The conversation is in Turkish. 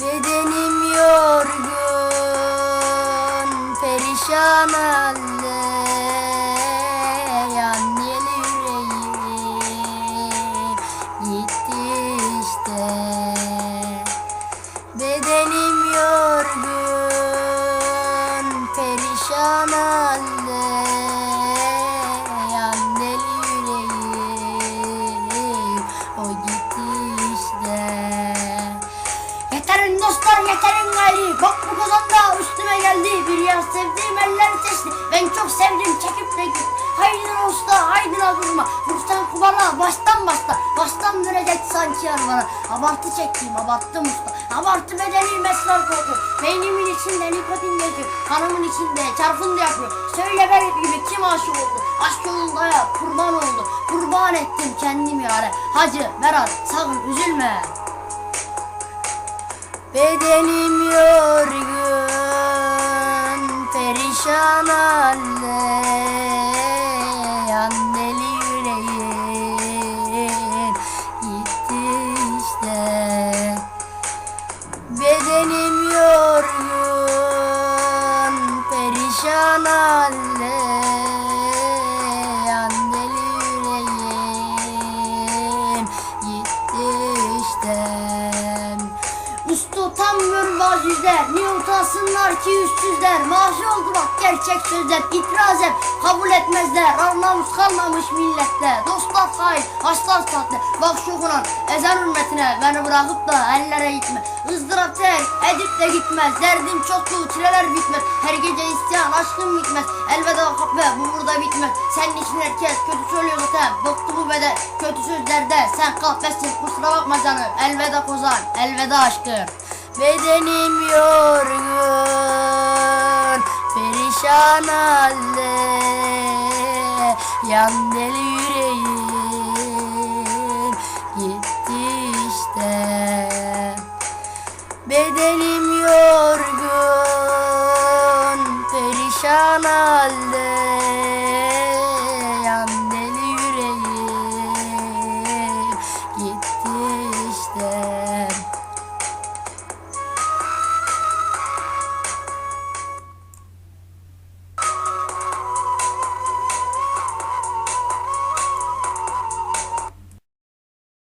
Bedenim Dostlar yeterin gayri Bak bu kozan da üstüme geldi. Bir yer sevdiğim eller seçti. Ben çok sevdim. Çekip de git. Haydi usta haydi la durma. Vursan kubana baştan başla. Baştan dönecek sanki yar bana. Abartı çektim abarttım usta. Abartı bedenim esrar koku Beynimin içinde nikotin geziyor. Kanımın içinde çarpıntı yapıyor. Söyle benim gibi kim aşık oldu? Aşk yolunda ya kurban oldu. Kurban ettim kendimi yâre Hacı Berat sakın üzülme Bedenim yorgun, perişan halde. Yan deli yüreğim gitti işte. Bedenim yorgun, perişan halde utanmıyor bazı yüzler Niye utansınlar ki üstsüzler Maaşı oldu bak gerçek sözler. İtiraz et kabul etmezler. Arnavuz kalmamış millette. Dostlar hain haşlar sahte Bak şu Kur'an ezer hürmetine Beni bırakıp da ellere gitme. Izdırap terk edip de gitmez. Derdim çoktu çileler bitmez. Her gece isyan aşkım bitmez Elveda kahve bu burada bitmez. Senin için herkes kötü söylüyor zaten. Bıktı bu beden kötü sözlerde Sen kahvesin kusura bakma canım. Elveda kozan elveda aşkım Bedenim yorgun, perişan halde. Yan deli yüreğim gitti işte. Bedenim yorgun, perişan halde